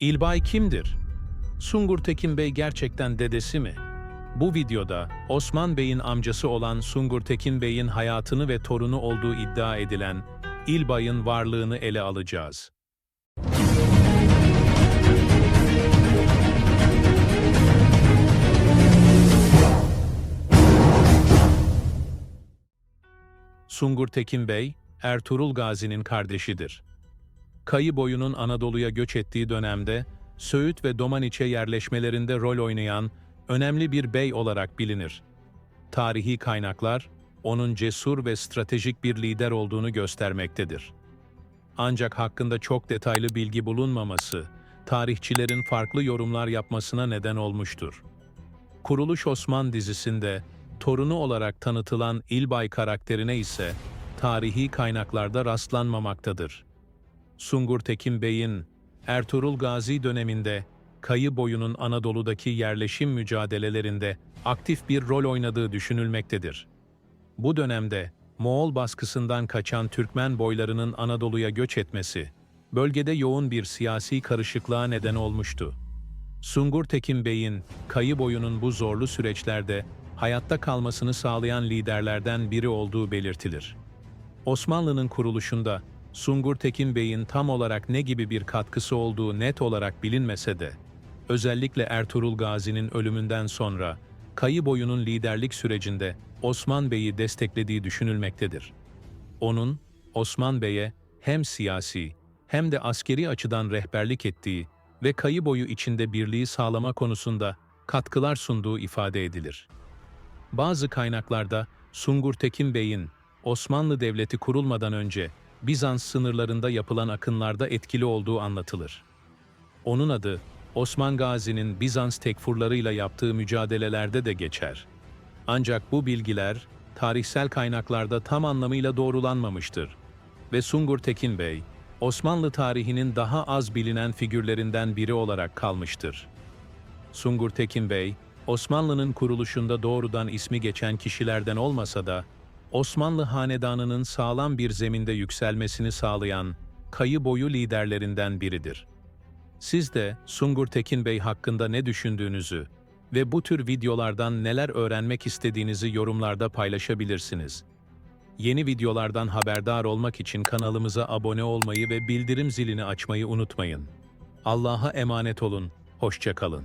İlbay kimdir? Sungur Tekin Bey gerçekten dedesi mi? Bu videoda Osman Bey'in amcası olan Sungur Tekin Bey'in hayatını ve torunu olduğu iddia edilen İlbay'ın varlığını ele alacağız. Sungur Tekin Bey, Ertuğrul Gazi'nin kardeşidir. Kayı boyunun Anadolu'ya göç ettiği dönemde Söğüt ve Domaniçe yerleşmelerinde rol oynayan önemli bir bey olarak bilinir. Tarihi kaynaklar onun cesur ve stratejik bir lider olduğunu göstermektedir. Ancak hakkında çok detaylı bilgi bulunmaması, tarihçilerin farklı yorumlar yapmasına neden olmuştur. Kuruluş Osman dizisinde torunu olarak tanıtılan İlbay karakterine ise tarihi kaynaklarda rastlanmamaktadır. Sungur Tekin Bey'in Ertuğrul Gazi döneminde Kayı boyunun Anadolu'daki yerleşim mücadelelerinde aktif bir rol oynadığı düşünülmektedir. Bu dönemde Moğol baskısından kaçan Türkmen boylarının Anadolu'ya göç etmesi, bölgede yoğun bir siyasi karışıklığa neden olmuştu. Sungur Tekin Bey'in Kayı boyunun bu zorlu süreçlerde hayatta kalmasını sağlayan liderlerden biri olduğu belirtilir. Osmanlı'nın kuruluşunda Sungur Tekin Bey'in tam olarak ne gibi bir katkısı olduğu net olarak bilinmese de, özellikle Ertuğrul Gazi'nin ölümünden sonra Kayı boyunun liderlik sürecinde Osman Bey'i desteklediği düşünülmektedir. Onun, Osman Bey'e hem siyasi hem de askeri açıdan rehberlik ettiği ve Kayı boyu içinde birliği sağlama konusunda katkılar sunduğu ifade edilir. Bazı kaynaklarda Sungur Tekin Bey'in Osmanlı Devleti kurulmadan önce Bizans sınırlarında yapılan akınlarda etkili olduğu anlatılır. Onun adı Osman Gazi'nin Bizans tekfurlarıyla yaptığı mücadelelerde de geçer. Ancak bu bilgiler tarihsel kaynaklarda tam anlamıyla doğrulanmamıştır ve Sungur Tekin Bey, Osmanlı tarihinin daha az bilinen figürlerinden biri olarak kalmıştır. Sungur Tekin Bey, Osmanlı'nın kuruluşunda doğrudan ismi geçen kişilerden olmasa da, Osmanlı hanedanının sağlam bir zeminde yükselmesini sağlayan kayı boyu liderlerinden biridir. Siz de Sungur Tekin Bey hakkında ne düşündüğünüzü ve bu tür videolardan neler öğrenmek istediğinizi yorumlarda paylaşabilirsiniz. Yeni videolardan haberdar olmak için kanalımıza abone olmayı ve bildirim zilini açmayı unutmayın. Allah'a emanet olun, hoşça kalın.